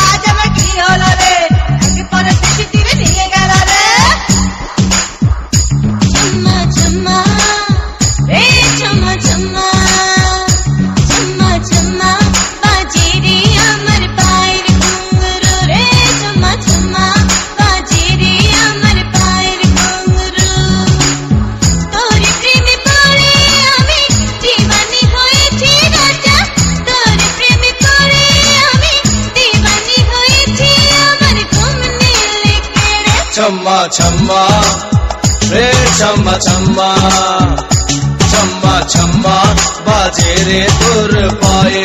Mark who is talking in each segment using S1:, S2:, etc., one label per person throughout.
S1: vaya.
S2: చమ్మ చమ్మ రే చమ్మ చమ్మ చమ్మ చమ్మ বাজে রে তোর পায়ে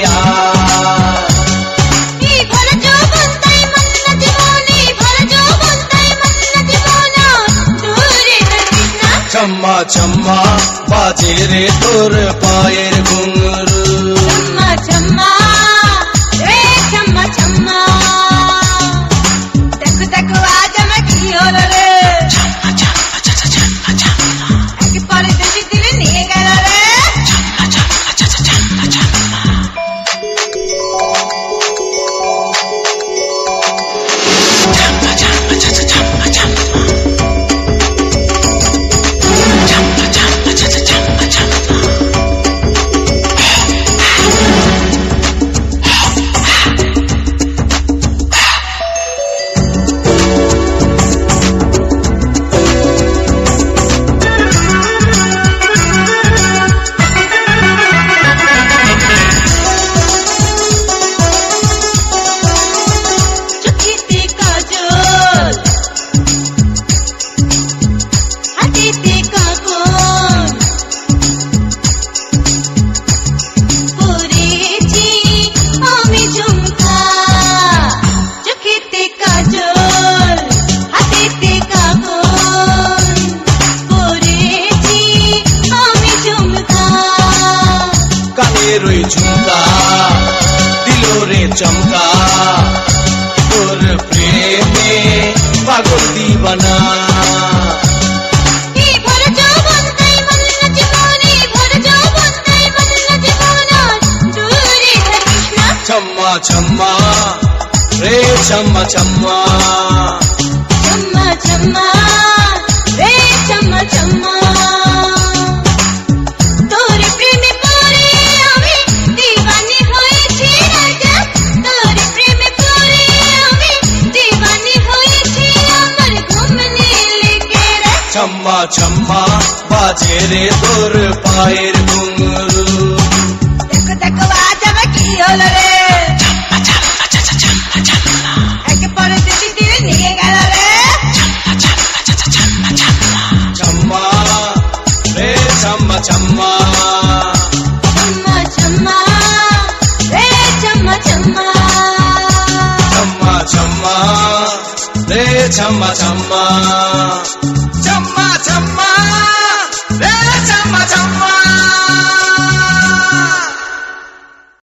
S2: চম্মা
S3: বাজে রে তোর পায়ে। ওই ঝুমকা দিল রে চমকা। তোর প্রেমে পাগল দিবানা।
S2: చమ్మా చమ్మా రే చమ్మ చమ్మా చమ్మ చమ్మా
S3: ছম্মা
S2: চম্মা
S3: বাজে রে তোর পায়ের ঘুঙরু।
S1: দেখো দেখো আজ আমার কি হলো রে?
S2: Chamba,
S3: chamba. చమ్మ చమ్మ. చమ్మ చమ్మ.